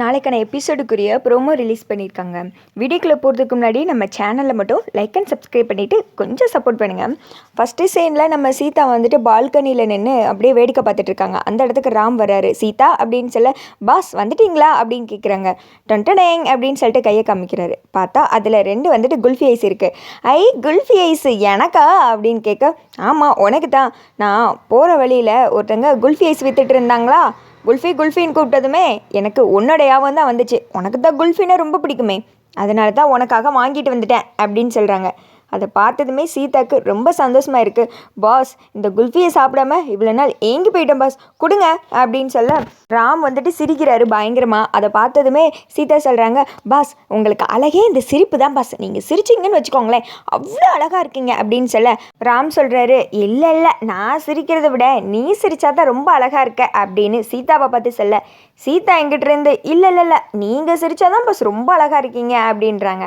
நாளைக்கான எபிசோடுக்குரிய promo release பண்ணியிருக்காங்க. வீடியோக்குள்ளே போகிறதுக்கு முன்னாடி நம்ம சேனலை மட்டும் லைக் அண்ட் சப்ஸ்கிரைப் பண்ணிவிட்டு கொஞ்சம் சப்போர்ட் பண்ணுங்கள் ஃபஸ்ட்டு சீனில் நம்ம சீதா வந்துட்டு பால்கனியில் நின்று அப்படியே வேடிக்கை பார்த்துட்டு இருக்காங்க. அந்த இடத்துக்கு ராம் வராரு சீதா அப்படின்னு சொல்ல பாஸ் வந்துட்டீங்களா? அப்படின்னு கேட்குறாங்க டொன்டடேங் அப்படின்னு சொல்லிட்டு கையை காமிக்கிறாரு. பார்த்தா அதில் ரெண்டு வந்துட்டு குல்ஃபி ஐஸ் இருக்குது ஐ குல்ஃபி ஐஸ் எனக்கா? அப்படின்னு கேட்க ஆமாம் உனக்கு தான் நான் போகிற வழியில் ஒருத்தங்க குல்ஃபி ஐஸ் வித்துட்டு இருந்தாங்களா? குல்ஃபி குல்ஃபின்னு கூப்பிட்டதுமே எனக்கு உன்னோட ஞாபகம் தான் வந்துச்சு. உனக்கு தான் குல்ஃபின்னா ரொம்ப பிடிக்குமே. அதனால தான் உனக்காக வாங்கிட்டு வந்துட்டேன் அப்படின்னு சொல்கிறாங்க அதை பார்த்ததுமே சீதாக்கு ரொம்ப சந்தோஷமா இருக்குது பாஸ் இந்த குல்ஃபியை சாப்பிடாம இவ்வளோ நாள் ஏங்கி போயிட்டேன் பாஸ். கொடுங்க அப்படின்னு சொல்ல ராம் வந்துட்டு சிரிக்கிறாரு பயங்கரமாக அதை பார்த்ததுமே சீதா சொல்கிறாங்க பாஸ் உங்களுக்கு அழகே இந்த சிரிப்பு தான் பாஸ். நீங்கள் சிரிச்சிங்கன்னு வச்சுக்கோங்களேன். அவ்வளோ அழகாக இருக்கீங்க அப்படின்னு சொல்ல ராம் சொல்கிறாரு இல்லை இல்லை நான் சிரிக்கிறத விட நீ சிரிச்சா தான் ரொம்ப அழகாக இருக்க அப்படின்னு சீதாவை பார்த்து சொல்ல சீதா எங்கிட்ட இருந்து இல்லை இல்லை இல்லை நீங்கள் சிரிச்சாதான் பாஸ் ரொம்ப அழகாக இருக்கீங்க அப்படின்றாங்க.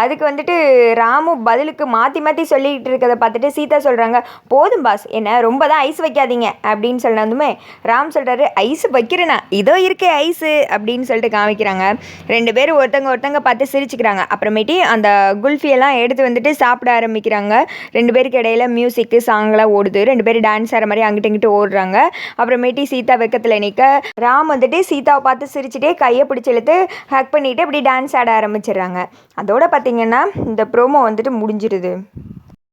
அதுக்கு வந்துட்டு ராமு பதிலுக்கு மாற்றி மாற்றி சொல்லிக்கிட்டு இருக்கிறத பார்த்துட்டு சீதா சொல்கிறாங்க போதும் பாஸ் என்ன ரொம்ப தான் ஐஸ் வைக்காதீங்க அப்படின்னு சொன்னதுமே ராம் சொல்கிறாரு ஐஸ் வைக்கிறேனா? இதோ இருக்கே ஐஸு அப்படின்னு சொல்லிட்டு காமிக்கிறாங்க. ரெண்டு பேரும் ஒருத்தங்க ஒருத்தங்க பார்த்து சிரிச்சுக்கிறாங்க. அப்புறமேட்டி அந்த குல்ஃபியெல்லாம் எடுத்து வந்துட்டு சாப்பிட ஆரம்பிக்கிறாங்க. ரெண்டு பேருக்கு இடையில மியூசிக்கு சாங்லாம் ஓடுது. ரெண்டு பேரும் டான்ஸ் ஆகிற மாதிரி அங்கிட்ட இங்கிட்டு ஓடுறாங்க. அப்புறமேட்டி சீதா வெக்கத்தில் நிற்க ராம் வந்துட்டு சீதாவை பார்த்து சிரிச்சுட்டே கையை பிடிச்சி இழுத்து ஹக் பண்ணிட்டு இப்படி டான்ஸ் ஆட ஆரம்பிச்சிடுறாங்க. அதோட பார்த்தீங்கன்னா இந்த ப்ரோமோ வந்துட்டு முடிஞ்சிருது